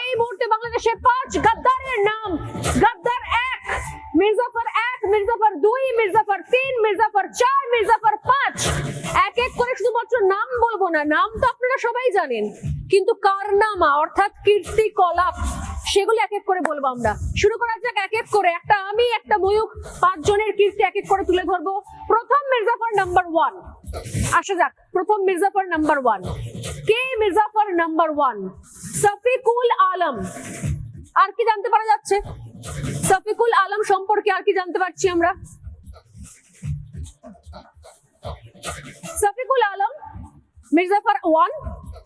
এই মুহূর্তে বাংলাদেশে পাঁচ, গাদ্দারের নাম। গাদ্দার এক, মির্জাফর এক, মির্জাফর দুই, মির্জাফর তিন, মির্জাফর চার, মির্জাফর পাঁচ। এক এক করে শুধুমাত্র নাম বলব না, নাম তো আপনারা সবাই জানেন। কিন্তু কারনামা অর্থাৎ কীর্তি কলাপ সেগুলো এক এক করে বলব আমরা। শুরু করা যাক এক এক করে। একটা আমি, একটা ময়ূক পাঁচ জনের কীর্তি এক এক করে তুলে ধরবো। প্রথম মির্জাফর নাম্বার ওয়ান আসা যাক, প্রথম মির্জাফর নাম্বার ওয়ান কে মির্জাফর নাম্বার ওয়ান সফিকুল আলম। আর কি জানতে পারা যাচ্ছে? সফিকুল আলম সম্পর্কে আর কি জানতে পারছি আমরা? সফিকুল আলম, মির্জাফর ওয়ান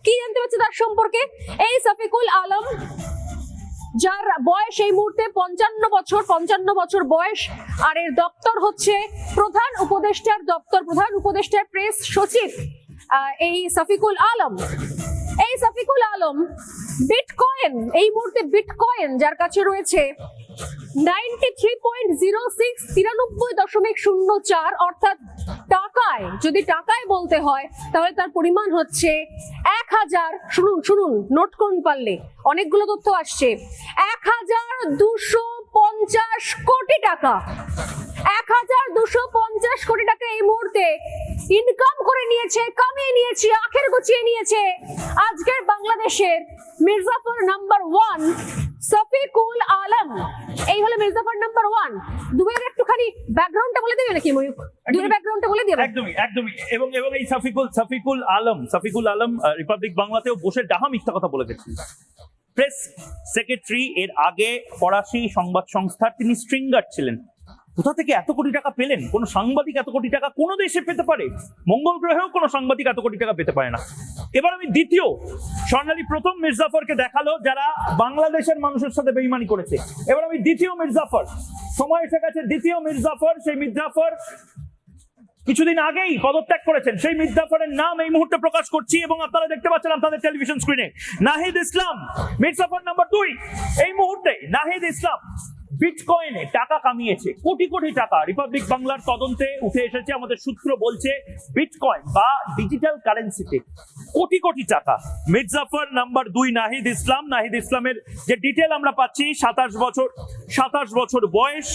কি জানতে পারছি তার সম্পর্কে? এই সফিকুল আলম যার বয়স এই মুহূর্তে পঞ্চান্ন বছর পঞ্চান্ন বছর বয়স, আর এর দপ্তর হচ্ছে প্রধান উপদেষ্টার দপ্তর, প্রধান উপদেষ্টার প্রেস সচিব এই সফিকুল আলম। এই সফিকুল আলম বিটকয়েন এই মুহূর্তে বিটকয়েন যার কাছে রয়েছে ninety three point zero six তিরানব্বই দশমিক শূন্য চার, অর্থাৎ টাকায়, যদি টাকায় বলতে হয়, তাহলে তার পরিমাণ হচ্ছে এক হাজার, শুনুন শুনুন নোট করুন পারলে, অনেকগুলো তথ্য আসছে। এক হাজার দুশো পঞ্চাশ কোটি টাকা। এক হাজার দুশো পঞ্চাশ কোটি টাকা এই মুহূর্তে ইনকাম করে নিয়েছে, কামিয়ে নিয়েছে, আখের গুছিয়ে নিয়েছে। আজকের বাংলাদেশের মির্জাফর নাম্বার ওয়ান সফিকুল আলম। এই হলো মির্জাফর নাম্বার ওয়ান দুবাইয়ের একটুখানি ব্যাকগ্রাউন্ডটা বলে দেবে নাকি ময়ূক দুবাইয়ের ব্যাকগ্রাউন্ডটা বলে দেবে। একদমই একদমই। এবং এবং এই সফিকুল সফিকুল আলম সফিকুল আলম রিপাবলিক বাংলাতেও বসে ডাহা মিথ্যা কথা বলে গেছেন। প্রেস সেক্রেটারি এর আগে ফরাসি সংবাদ সংস্থার তিনি স্ট্রিঙ্গার ছিলেন। কোথা থেকে এত কোটি টাকা পেলেন? কোন সাংবাদিক এত কোটি টাকা কোনো দেশে পেতে পারে? মঙ্গল গ্রহেও কোনো সাংবাদিক এত কোটি টাকা পেতে পারে না। এবার আমি দ্বিতীয়, স্বর্ণালী প্রথম মির্জাফরকে দেখাল যারা বাংলাদেশের মানুষের সাথে বেইমানি করেছে। এবার আমি দ্বিতীয় মির্জাফর। সময় এসে গেছে, দ্বিতীয় মির্জাফর, সেই মির্জাফর কিছুদিন আগেই পদত্যাগ করেছেন। সেই মির্জাফরের নাম এই মুহূর্তে প্রকাশ করছি এবং আপনারা দেখতে পাচ্ছেন আপনাদের টেলিভিশন স্ক্রিনে। নাহিদ ইসলাম, মির্জাফর নাম্বার দুই। এই মুহূর্তে নাহিদ ইসলাম বিটকয়েনে টাকা কামিয়েছে, কোটি কোটি টাকা। রিপাবলিক বাংলার তদন্তে উঠে এসেছে, আমাদের সূত্র বলছে বিটকয়েন বা ডিজিটাল কারেন্সিতে কোটি কোটি টাকা। মির্জাফর নাম্বার দুই নাহিদ ইসলাম নাহিদ ইসলামের যে ডিটেল আমরা পাচ্ছি, সাতাশ বছর সাতাশ বছর বয়স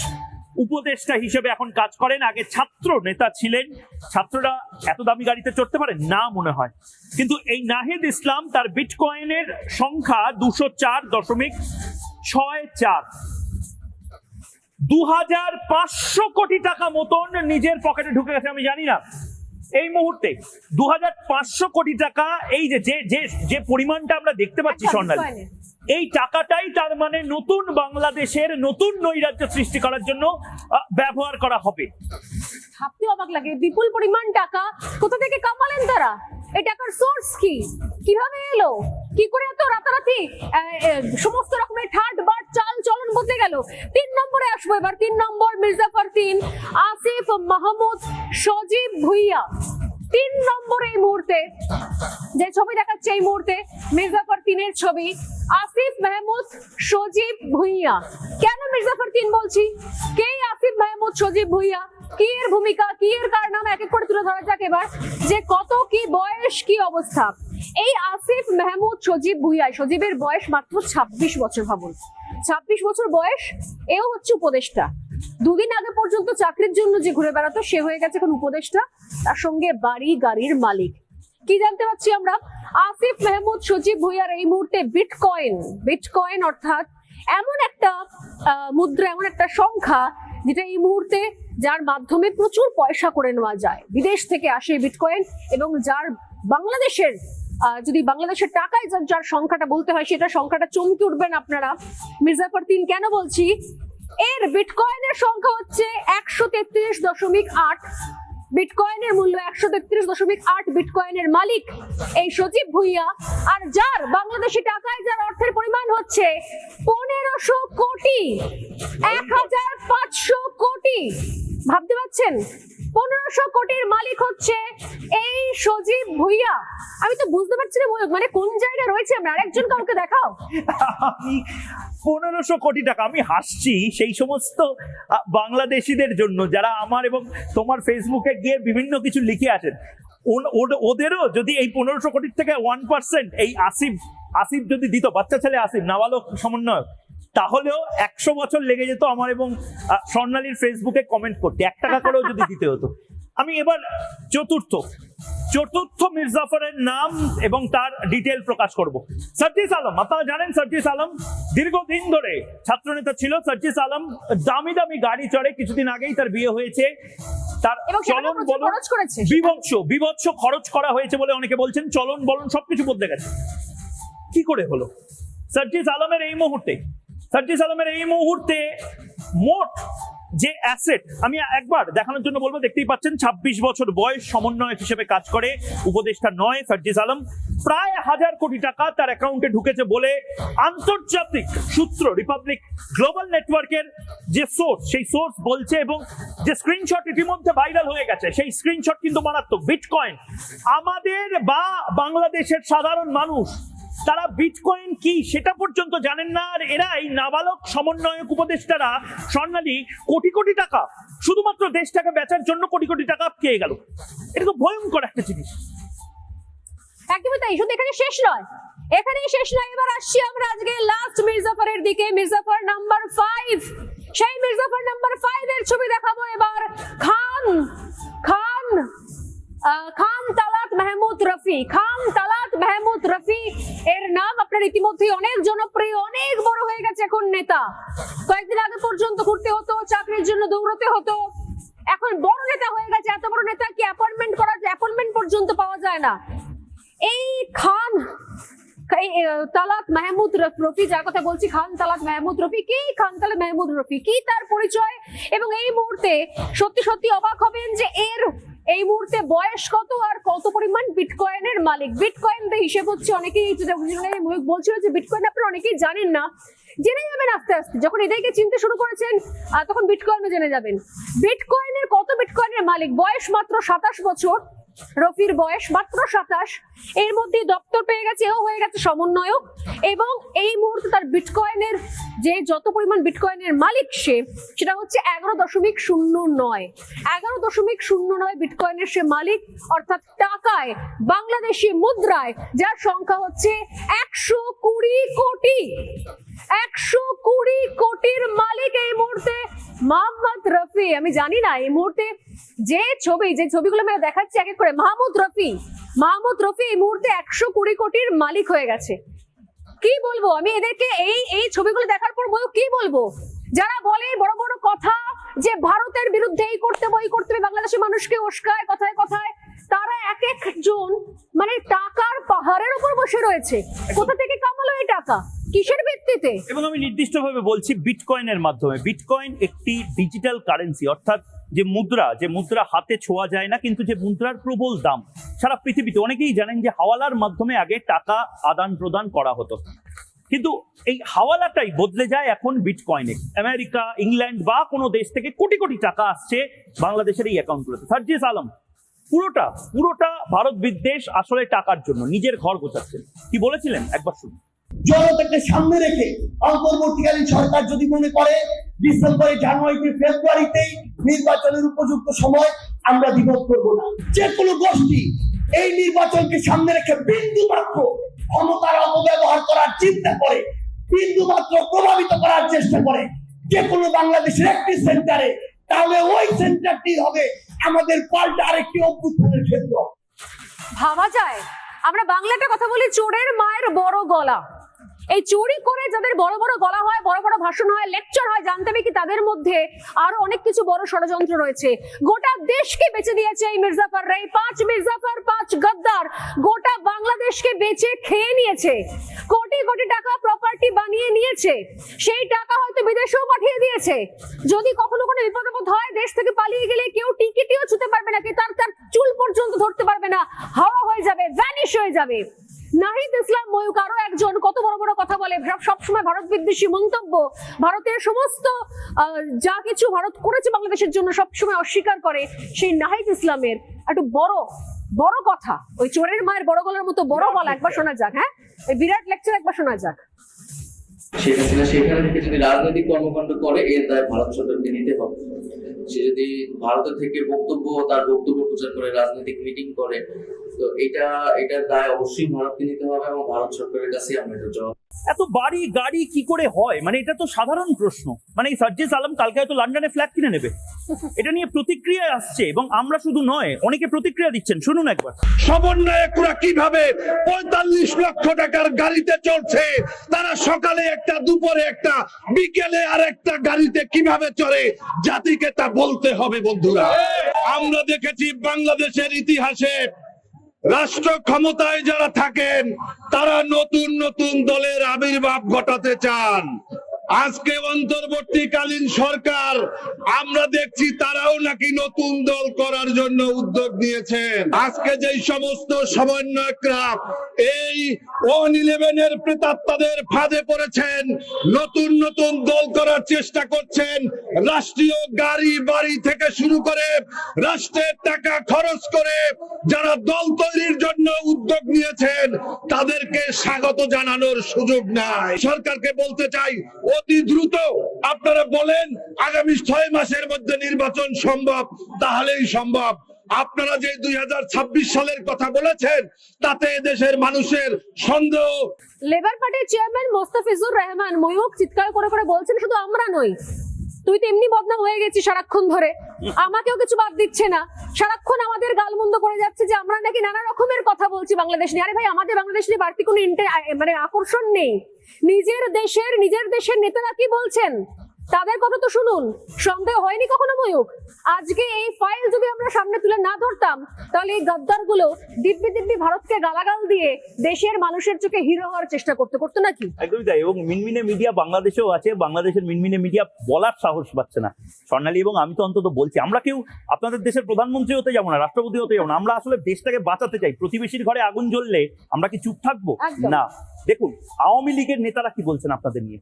উপদেষ্টা হিসেবে এখন কাজ করেন। আগে ছাত্র নেতা ছিলেন। ছাত্ররা এত দামি গাড়িতে চড়তে পারে? না মনে হয়। কিন্তু এই নাহিদ ইসলাম তার বিটকয়েনের সংখ্যা দুশো চার দশমিক ছয় চার। দু হাজার পাঁচশো কোটি টাকা মতন নিজের পকেটে ঢুকে গেছে আমি জানি না। এই মুহূর্তে দু হাজার পাঁচশো কোটি টাকা এই যে যে যে পরিমাণটা আমরা দেখতে পাচ্ছি একটা স্বর্ণালী এই টাকাটাই তার মানে নতুন বাংলাদেশের নতুন নৈরাজ্য সৃষ্টি করার জন্য ব্যবহার করা হবে। ভাবতে অবাক লাগে বিপুল পরিমাণ টাকা কোথা থেকে কামালেন তারা? এই টাকার সোর্স কি? কীভাবে এলো? কি করে এত রাতারাতি সমস্ত রকমের ঠাট বাট চাল চলন বদলে গেল? তিন নম্বরে আসব এবার। তিন নম্বর মির্জাফর তিন, আসিফ মাহমুদ সজীব ভুইয়া। তিন নম্বর এই মুহূর্তে, যে ছবি দেখাচ্ছে এই মুহূর্তে, মির্জাফর তিনের ছবি, আসিফ মাহমুদ সজীব ভুইয়া। কেন মির্জাফর তিন বলছি? কে আসিফ মাহমুদ সজীব ভুইয়া? কি এর ভূমিকা কি এর কারনামা এক এক করে তুলে ধরা যাক এবার, যে কত কি বয়স, কি অবস্থা। এই আসিফ মাহমুদ সজীব ভুইয়া, সজীবের বয়স মাত্র ছাব্বিশ বছর ভাবুন। ছাব্বিশ বছর বয়স, এও হচ্ছে উপদেষ্টা। দুদিন আগে পর্যন্ত চাকরির জন্য যে ঘুরে বেড়াতো, সে হয়ে গেছে এখন উপদেষ্টা, তার সঙ্গে বাড়ি, গাড়ির মালিক। কি জানতে পারছি আমরা? আসিফ মেহমুদ সজীব ভুইয়ার এই মুহূর্তে বিটকয়েন বিটকয়েন অর্থাৎ এমন একটা মুদ্রা, এমন একটা সংখ্যা যেটা এই মুহূর্তে যার মাধ্যমে প্রচুর পয়সা করে নেওয়া যায়। বিদেশ থেকে আসে বিটকয়েন এবং যার বাংলাদেশের যদি বাংলাদেশের টাকায় যার যার সংখ্যাটা বলতে হয় সেটা সংখ্যাটা চমকে উঠবেন আপনারা। মির্জাফর তিন কেন বলছি? এর বিটকয়েনের সংখ্যা হচ্ছে একশো তেত্রিশ দশমিক আট বিটকয়েনের মূল্য একশো তেত্রিশ দশমিক আট বিটকয়েনের মালিক। এই সজীব ভুইয়া, আর যার বাংলাদেশি টাকায় যার অর্থের পরিমাণ হচ্ছে পনেরোশো কোটি, এক হাজার পাঁচশো কোটি। ভাবতে পারছেন? পনেরোশো কোটির মালিক হচ্ছে এই সজীব ভুইয়া। আমি তো বুঝতে পারছি না মানে কোন জায়গায় রয়েছে? আমরা আরেকজন কাউকে দেখাও। আমি পনেরোশো কোটি টাকা, আমি হাসছি সেই সমস্ত বাংলাদেশিদের জন্য, যারা আমার এবং তোমার ফেসবুকে গিয়ে বিভিন্ন কিছু লিখে আসেন। ওদেরও যদি এই পনেরোশো কোটির থেকে ওয়ান পার্সেন্ট এই আসিফ আসিফ যদি দিত, বাচ্চা ছেলে আসিফ, নাবালক সমন্বয়ক তাহলেও একশো বছর লেগে যেত আমার এবং স্বর্ণালীর ফেসবুকে কমেন্ট করতে। এক টাকা করেও যদি দিতে হতো। আমি এবার চতুর্থ। চতুর্থ মির্জাফরের নাম এবং তার ডিটেল প্রকাশ করব। সার্জিস আলম আপনারা জানেন সার্জিস আলম? দীর্ঘদিন ধরে ছাত্রনেতা ছিল সার্জিস আলম। দামি দামি গাড়ি চড়ে কিছুদিন আগেই তার বিয়ে হয়েছে। তার চলন বলন বিভৎস বিভৎস খরচ করা হয়েছে বলে অনেকে বলছেন। চলন বলন সবকিছু বদলে গেছে। কি করে হলো? সার্জিস আলমের এই মুহূর্তে সার্জিস আলমের এই মুহূর্তে মোট যে অ্যাসেট আমি একবার দেখানোর জন্য বলব, দেখতেই পাচ্ছেন ২৬ বছর বয়স সমন্বয়ক হিসেবে কাজ করে, উপদেষ্টা নয় সার্জিস আলম প্রায় হাজার কোটি টাকা তার অ্যাকাউন্টে ঢুকেছে বলে আন্তর্জাতিক সূত্র রিপাবলিক গ্লোবাল নেটওয়ার্কের যে সোর্স সেই সোর্স বলছে এবং যে স্ক্রিনশট ইতিমধ্যে ভাইরাল হয়ে গেছে, সেই স্ক্রিনশট কিন্তু মারাত্মক। বিটকয়েন আমাদের বা বাংলাদেশের সাধারণ মানুষ তারা বিটকয়েন কি সেটা পর্যন্ত জানেন না, আর এরা এই নাবালক সমন্বয়ক উপদেষ্টারা স্বর্ণালী কোটি কোটি টাকা, শুধুমাত্র দেশটাকে বেচার জন্য কোটি কোটি টাকা পেয়ে গেল। এটা তো ভয়ঙ্কর একটা জিনিস। একদমই তাই, শুধু এখানে শেষ নয়। এখানেই শেষ নয়, এবার আসছি আমরা আজকে লাস্ট মির্জাফরের দিকে। মির্জাফর নাম্বার ফাইভ সেই মির্জাফর নাম্বার ফাইভ এর ছবি দেখাবো এবার। খান খান খান মাহমুদ রফি খান, তালাত, মাহমুদ রফি এর নাম আপনার ইতিমধ্যে অনেক জনপ্রিয়, অনেক বড় হয়ে গেছে এখন নেতা। কয়েকদিন আগে পর্যন্ত ঘুরতে হতো, চাকরির জন্য দৌড়তে হতো। এখন বড় নেতা হয়ে গেছে, এত বড় নেতা কি অ্যাপয়েন্টমেন্ট করা অ্যাপয়েন্টমেন্ট পর্যন্ত পাওয়া যায় না। এই খান তালাত, মাহমুদ রফ- যার কথা বলছি, খান, তালাত, মাহমুদ রফি কি খান, তালাত, মাহমুদ রফি কি তার পরিচয়? এবং এই মুহূর্তে সত্যি সত্যি অবাক হবেন যে এর এই মুহূর্তে বয়স কত আর কত পরিমাণ বিটকয়েনের মালিক? বিটকয়েন হিসেব হচ্ছে অনেকেই বলছিল যে বিটকয়েন আপনারা অনেকেই জানেন না। জেনে যাবেন আস্তে আস্তে। যখন এদেরকে চিনতে শুরু করেছেন তখন বিটকয়েনও জেনে যাবেন। বিটকয়েনের কত বিটকয়েনের মালিক? বয়স মাত্র সাতাশ বছর। রফির বয়স মাত্র সাতাশ। এর মধ্যে দপ্তর পেয়ে গেছে, এও হয়ে গেছে সমন্বয়ক। এবং এই মুহূর্তে তার বিটকয়েনের যে যত পরিমাণ বিটকয়েনের মালিক সে, সেটা হচ্ছে এগারো দশমিক শূন্য নয়। এগারো দশমিক শূন্য নয় বিটকয়েনের সে মালিক, অর্থাৎ টাকায়, বাংলাদেশি মুদ্রায়, যার সংখ্যা হচ্ছে একশো কুড়ি কোটি। একশো কুড়ি কোটির মালিক এই মুহূর্তে মোহাম্মদ রফি। আমি জানি না, এই মুহূর্তে যে ছবি যে ছবিগুলো আমি দেখাচ্ছি এক এক করে মাহমুদ রফি মাহমুদ রফি এই মুহূর্তে একশো কুড়ি কোটির মালিক হয়ে গেছে। কি বলব আমি এদেরকে এই এই ছবিগুলো দেখার পর বলব কি বলব? যারা বলে বড় বড় কথা যে ভারতের বিরুদ্ধে এই করতে বই করতে হবে, বাংলাদেশের মানুষকে উস্কায় কথায় কথায় তারা এক একজন মানে টাকার পাহাড়ের উপর বসে রয়েছে। কোথা থেকে কামালো এই টাকা? কিসের ভিত্তিতে? এবং আমি নির্দিষ্টভাবে বলছি বিটকয়েনের মাধ্যমে। বিটকয়েন একটি ডিজিটাল কারেন্সি অর্থাৎ যে মুদ্রা যে মুদ্রা হাতে ছোঁয়া যায় না, কিন্তু যে মুদ্রার প্রবল দাম, সারা পৃথিবীতে অনেকেই জানেন যে হাওয়ালার মাধ্যমে আগে টাকা আদান প্রদান করা হতো। কিন্তু এই হাওয়ালাটাই বদলে যায় এখন বিটকয়েনে আমেরিকা, ইংল্যান্ড বা কোনো দেশ থেকে কোটি কোটি টাকা আসছে বাংলাদেশের এই অ্যাকাউন্টগুলোতে। সার্জিস আলম, পুরোটা পুরোটা ভারত বিদ্বেষ আসলে টাকার জন্য, নিজের ঘর গোছাচ্ছেন। কি বলেছিলেন? একবার শুনুন। জনতাকে সামনে রেখে অন্তর্বর্তীকালীন সরকার যদি মনে করে, ডিসেম্বরে জানুয়ারিতে ফেব্রুয়ারিতেই নির্বাচনের উপযুক্ত সময় আমরা দ্বিমত করব না। যে কোনো গোষ্ঠী এই নির্বাচনকে সামনে রেখে বিন্দু মাত্র ক্ষমতার অপব্যবহার করার চিন্তা করে, বিন্দু মাত্র প্রভাবিত করার চেষ্টা করে, যে কোনো বাংলাদেশের একটি সেন্টারে, তাহলে ওই সেন্টারটি হবে আমাদের পাল্টা আরেকটি অভ্যুত্থানের ক্ষেত্র। ভাবা যায়। আমরা বাংলাতে কথা বলি চোরের মায়ের বড় গলা। এই চুরি করে যাদের বড় বড় গলা হয়, বড় বড় ভাষণ হয় লেকচার হয়, জানতে হবে কি তাদের মধ্যে আরও অনেক কিছু বড় ষড়যন্ত্র রয়েছে। গোটা দেশকে বেঁচে দিয়েছে এই মির্জাফর এই পাঁচ মির্জাফর, পাঁচ গদ্দার গোটা বাংলাদেশকে বেচে খেয়ে নিয়েছে। কোটি কোটি টাকা প্রপার্টি বানিয়ে নিয়েছে। সেই টাকা হয়তো বিদেশেও পাঠিয়ে দিয়েছে। যদি কখনো কোনো বিপদ আপদ হয়, দেশ থেকে পালিয়ে গেলে কেউ টিকিটিও ছুতে পারবে না কেউ তার তার চুল পর্যন্ত ধরতে পারবে না। হাওয়া হয়ে যাবে ভ্যানিশ হয়ে যাবে। নাহিদ ইসলাম ময়ূক আরও একজন। কত বড় বড় কথা বলে। সব সময় ভারত বিদ্বেষী, মন্তব্য। ভারতের সমস্ত যা কিছু ভারত করেছে বাংলাদেশের জন্য সবসময় অস্বীকার করে সেই নাহিদ ইসলামের। একটু বড় বড় কথা। ওই চোরের মায়ের বড় গলার মতো বড় গলা একবার শোনা যাক হ্যাঁ? বিরাট লেকচার একবার শোনা যাক। সেখানে থেকে যদি রাজনৈতিক কর্মকাণ্ড করে, এর দায় ভারত সরকারকে নিতে হবে। সে যদি ভারতের থেকে বক্তব্য, তার বক্তব্য প্রচার করে, রাজনৈতিক মিটিং করে তো এটা এটার দায় অবশ্যই ভারতকে নিতে হবে এবং ভারত সরকারের কাছে আমরা এটা জবাব এত বাড়ি গাড়ি কি করে হয়? মানে এটা তো সাধারণ প্রশ্ন। মানে এই সার্জিস আলম কালকে হয়তো লন্ডনে ফ্ল্যাট কিনে নেবে। এটা নিয়ে প্রতিক্রিয়া আসছে এবং আমরা শুধু নয় অনেকে প্রতিক্রিয়া দিচ্ছেন। শুনুন একবার। সমন্বয়করা কীভাবে পঁয়তাল্লিশ লক্ষ টাকার গাড়িতে চলছে? তারা সকালে একটা দুপুরে একটা বিকেলে আর একটা গাড়িতে কীভাবে চলে জাতিকে তা বলতে হবে বন্ধুরা। আমরা দেখেছি বাংলাদেশের ইতিহাসে রাষ্ট্র ক্ষমতায় যারা থাকেন তারা নতুন নতুন দলের আবির্ভাব ঘটাতে চান। আজকে অন্তর্বর্তীকালীন সরকার, আমরা দেখছি তারাও নাকি নতুন দল করার জন্য উদ্যোগ নিয়েছেন। আজকে যেই সমস্ত সমন্বয়করা এই ওয়ান ইলেভেনের প্রেতাত্মাদের ফাঁদে পড়েছেন, নতুন নতুন দল করার চেষ্টা করছেন, রাষ্ট্রীয় গাড়ি বাড়ি থেকে শুরু করে রাষ্ট্রের টাকা খরচ করে যারা দল তৈরির জন্য উদ্যোগ নিয়েছেন, তাদেরকে স্বাগত জানানোর সুযোগ নাই। সরকারকে বলতে চাই অতি দ্রুত আপনারা বলেন, আগামী ছয় মাসের মধ্যে নির্বাচন সম্ভব, তাহলেই সম্ভব। আপনারা যে দুই হাজার ছাব্বিশ সালের কথা বলেছেন, তাতে দেশের মানুষের সন্দেহ। লেবার পার্টির চেয়ারম্যান মোস্তাফিজুর রহমান ময়ূক চিৎকার করে করে বলছেন, শুধু আমরা নই তুই তো এমনি বদনাম হয়ে গেছিস সারাক্ষণ ধরে। আমাকেও কিছু বাদ দিচ্ছে না। সারাক্ষণ আমাদের গালমন্দ করে যাচ্ছে যে আমরা নাকি নানা রকমের কথা বলছি বাংলাদেশ নিয়ে। আরে ভাই, আমাদের বাংলাদেশ নিয়ে বাড়তি কোনো মানে আকর্ষণ নেই। নিজের দেশের নিজের দেশের নেতারা কি বলছেন? তাদের কথা তো শুনুন। সন্দেহ হয়নি কখনো ময়ূক আজকে এই ফাইল যদি আমরা সামনে তুলে না ধরতাম তাহলে এই গদ্দারগুলো দিব্যি দিব্যি ভারতকে গালাগাল দিয়ে দেশের মানুষের চোখে হিরো হওয়ার চেষ্টা করতে করতো নাকি? একদমই তাই। এবং মিনমিনে মিডিয়া বাংলাদেশেও আছে। বাংলাদেশের মিনমিনে মিডিয়া বলার সাহস পাচ্ছে না। স্বর্ণালী এবং আমি তো অন্তত বলছি আমরা কেউ আপনাদের দেশের প্রধানমন্ত্রী হতে যাব না রাষ্ট্রপতি হতে যাব না। আমরা আসলে দেশটাকে বাঁচাতে চাই। প্রতিবেশীর ঘরে আগুন জ্বললে আমরা কি চুপ থাকব? না। দেখুন আওয়ামী লীগের নেতারা কি বলছেন আপনাদের নিয়ে?